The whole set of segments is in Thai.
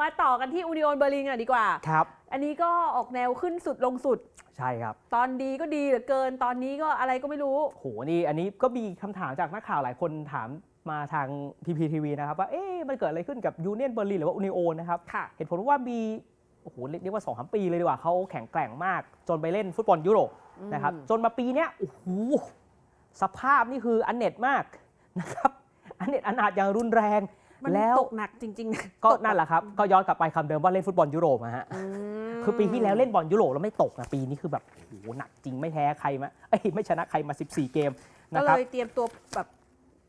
มาต่อกันที่อูนิโอนเบอร์ลินกันดีกว่า ครับ อันนี้ก็ออกแนวขึ้นสุดลงสุด ใช่ครับ ตอนดีก็ดีเหลือเกิน ตอนนี้ก็อะไรก็ไม่รู้ โห นี่อันนี้ก็มีคำถามจากนักข่าวหลายคนถามมาทาง PPTV นะครับว่า เอ๊ะ มันเกิดอะไรขึ้นกับยูเนียนเบอร์ลินหรือว่าอูนิโอนะครับ ค่ะ เหตุผลว่ามีโอ้โหเรียกว่า2อสปีเลยดีกว่าเขาแข็งแกร่งมาก จนไปเล่นฟุตบอลยุโรปนะครับอืมจนมาปีเนี้ยโอ้โหสภาพนี่คืออันเน็ตมากนะครับอันเน็ตอนาถอย่างรุนแรง มันแล้ว ตกหนักจริงๆนะก็ตนั่นแหละครับ ก็ย้อนกลับไปคำเดิมว่าเล่นฟุตบอลยุโรปอะฮะมคือปีที่แล้วเล่นบอลยุโรปแล้วไม่ตกนะปีนี้คือแบบโอ้โหหนักจริงไม่แพ้ใครมาเอ้ยไม่ชนะใครมา 14 เกมก็นะคเลรับ ยเตรียมตัวแบบ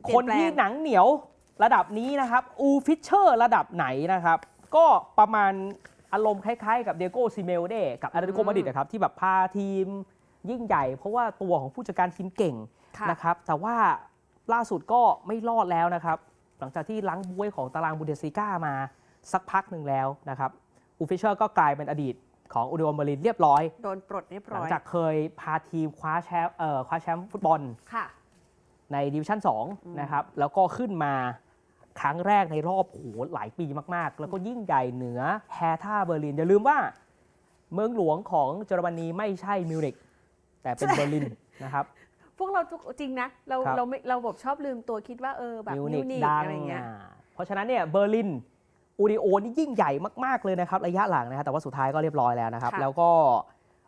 เปคลี่ยนแปลที่ง หนังเหนียวระดับนี้นะครับ อูฟิชเชอร์ระดับไหนนะครับ ก็ประมาณอารมณ์คล้ายๆ กับเดโก้ซิเมลเดกับอาร์เดโกอืม มาดริดนะครับ ที่แบบพาทีมยิ่งใหญ่ เพราะว่าตัวของผู้จัดการทีมเก่งค่ะ นะครับ แต่ว่าล่าสุดก็ไม่รอดแล้วนะครับ หลังจากที่ล้างบวยของตารางบูเดสลิก้ามาสักพักหนึ่งแล้วนะครับอูฟิชเชอร์ก็กลายเป็นอดีตของอูนิโอเบอร์ลินเรียบร้อย โดนปลดเรียบหร้ลัองยจากเคยพาทีมคว้าแชมป์เอ่อคว้าแชมป์ฟุตบอลค่ะในดิวิชั่นอืม2นะครับ แล้วก็ขึ้นมาครั้งแรกในรอบโหหลายปีมาก ๆ แล้วก็ยิ่งใหญ่เหนือแฮท่าเบอร์ลิน อย่าลืมว่า เมืองหลวงของเยอรมนีไม่ใช่มิวนิกแต่เป็นเบอร์ลินนะครับ พวกเราทุกจริงนะ เราครับ เราไม่เราแบบชอบลืมตัวคิดว่าเออแบบมิวมินิวกนิกดังอะไรเงี้ย อ่าเพราะฉะนั้นเนี่ยเบอร์ลินอูดิโอนี่ยิ่งใหญ่มาก ๆ เลยนะครับ ระยะหลังนะครับแต่ว่าสุดท้ายก็เรียบร้อยแล้วนะครับ ค่ะแล้วก็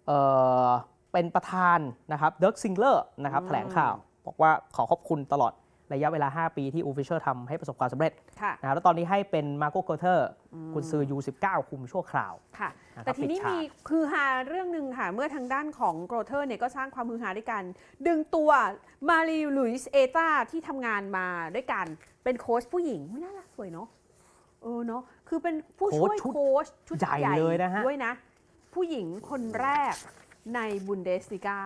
เอ่อเป็นประธานนะครับเดิร์กซิงเลอร์นะครับอืม แถลงข่าว บอกว่าขอขอบคุณตลอด ระยะเวลา 5 ปีที่อูฟิเชอร์ทำให้ประสบความสำเร็จค่ะนะครับแล้วตอนนี้ให้เป็นมาโกเกอร์เทอร์มคุณซื้อยู19 คุมชั่วคราวค่ะนะครับแต่ทีนี้ปิดฉากมีคือฮาเรื่องหนึ่งค่ะ เมื่อทางด้านของโกรเทอร์เนี่ยก็สร้างความฮือฮาด้วยกัน ดึงตัวมารีลุยส์เอตาที่ทำงานมาด้วยกันเป็นโค้ชผู้หญิงไม่น่ารักสวยเนาะเออเนาะคือเป็นผู้ช่วยโค้ชชุดโค้ชชุดใหญ่เลยนะฮะด้วยนะ ผู้หญิงคนแรกในบุนเดสลิกา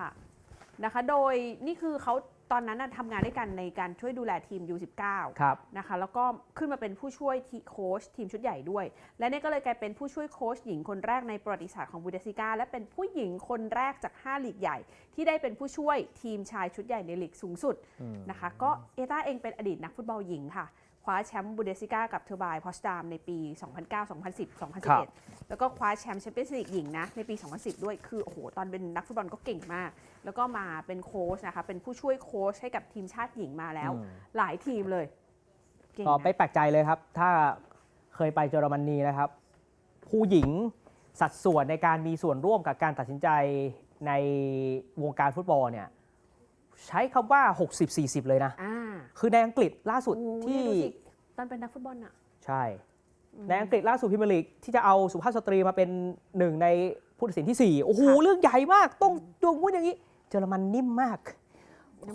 นะคะ โดยนี่คือเขา ตอนนั้นน่ะทำงานด้วยกันในการช่วยดูแลทีม U19 ครับนะคะแล้วก็ขึ้นมาเป็นผู้ช่วยทีโค้ชทีมชุดใหญ่ด้วย และเนี่ยก็เลยกลายเป็นผู้ช่วยโค้ชหญิงคนแรกในประวัติศาสตร์ของบูเดสลิกาและเป็นผู้หญิงคนแรกจาก 5 ลีกใหญ่ ที่ได้เป็นผู้ช่วยทีมชายชุดใหญ่ในลีกสูงสุดอืมนะคะก็เอต้าเองเป็นอดีตนักฟุตบอลหญิงค่ะ คว้าแชมป์บูเดสลิกากับเทอร์บายพอสตามในปี 2009 2010 2011 แล้วก็คว้าแชมป์แชมเปี้ยนส์ลีกหญิงนะ ในปี 2010 ด้วยคือโอ้โหตอนเป็นนักฟุตบอลก็เก่งมาก แล้วก็มาเป็นโค้ชนะคะ เป็นผู้ช่วยโค้ชให้กับทีมชาติหญิงมาแล้วอืมหลายทีมเลยเก่งก็นะไม่แปลกใจเลยครับ ถ้าเคยไปเยอรมนีนะครับ ผู้หญิงสัดส่วนในการมีส่วนร่วมกับการตัดสินใจในวงการฟุตบอลเนี่ย ใช้คำว่า 60-40 เลยนะ อ่าคือในอังกฤษล่าสุดโอ้ยที่ ดูสิตอนเป็นนักฟุตบอลอะใช่ ในอังกฤษล่าสุดพิมยร์ลีกที่จะเอาสุภาพสตรีมาเป็นหนึ่งในผู้ตัดสินที่ 4 โอ้โห เรื่องใหญ่มาก ต้องดูมุ้นอย่างนี้ เยอรมันนิ่มมาก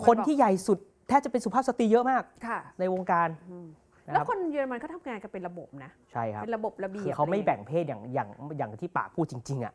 คนที่ใหญ่สุดแทบจะเป็นสุภาพสตรีเยอะมากค่ะ ในวงการอืมนะแล้ควรับคนเยอรมันเขาทำงานกันเป็นระบบนะ ใช่ครับ เป็นระบบระเบีคืยอบเขาไม่อะไรแบ่งเพศอย่างอย่างอย่างที่ปากพูดจริง ๆ อะ